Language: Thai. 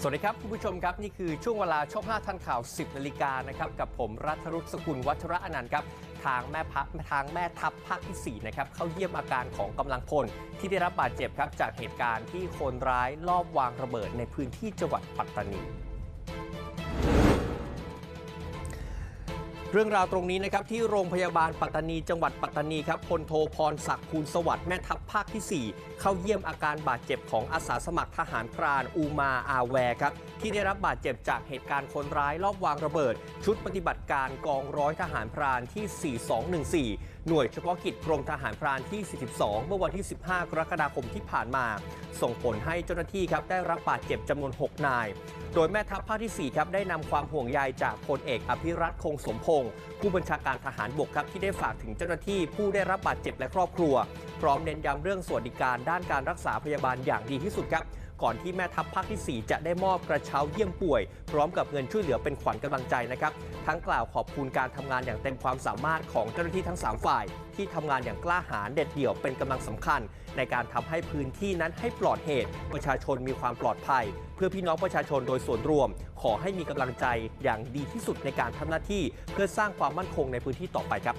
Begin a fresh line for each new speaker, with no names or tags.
สวัสดีครับคุณผู้ชมครับ นี่คือช่วงเวลาช่อง5ทันข่าว 10นาฬิกานะครับกับผมรัฐรุษสกุลวัชระอนันต์ครับทางแม่พักทางแม่ทัพภาคที่4นะครับเข้าเยี่ยมอาการของกำลังพลที่ได้รับบาดเจ็บครับจากเหตุการณ์ที่คนร้ายลอบวางระเบิดในพื้นที่จังหวัดปัตตานี รื่องราวตรงนี้นะครับที่โรงพยาบาลปัตตานีจังหวัดปัตตานีครับพลโทพรศักดิ์ภูลสวัสดิ์แม่ทัพภาคที่ 4 เข้าเยี่ยมอาการบาดเจ็บของอาสาสมัครทหารพรานอูมาอาแวร์ครับที่ได้รับบาดเจ็บจากเหตุการณ์คนร้ายลอบวางระเบิด ชุดปฏิบัติการกองร้อยทหารพรานที่ 4214 หน่วยเฉพาะกิจกรมทหารพรานที่ 42 เมื่อวันที่ 15 กรกฎาคมที่ผ่านมา ส่งผลให้เจ้าหน้าที่ครับได้รับบาดเจ็บจำนวน 6 นาย โดยแม่ทัพภาคที่4ครับได้นำความห่วงใยจากพลเอกอภิรัตคงสมพงศ์ผู้บัญชาการทหารบกครับที่ได้ฝากถึงเจ้าหน้าที่ผู้ได้รับบาดเจ็บและครอบครัว พร้อมเน้นย้ำเรื่องสวัสดิการด้านการรักษาพยาบาลอย่างดีที่สุดครับก่อนที่แม่ทัพภาคที่ 4 จะได้มอบกระเช้าเยี่ยมป่วย พร้อมกับเงินช่วยเหลือเป็นขวัญกำลังใจนะครับ ทั้งกล่าวขอบคุณการทำงานอย่างเต็มความสามารถของเจ้าหน้าที่ทั้ง 3 ฝ่าย ที่ทำงานอย่างกล้าหาญเด็ดเดี่ยวเป็นกำลังสำคัญ ในการทำให้พื้นที่นั้นให้ปลอดเหตุ ประชาชนมีความปลอดภัย เพื่อพี่น้องประชาชนโดยส่วนรวม ขอให้มีกำลังใจอย่างดีที่สุดในการทำหน้าที่ เพื่อสร้างความมั่นคงในพื้นที่ต่อไปครับ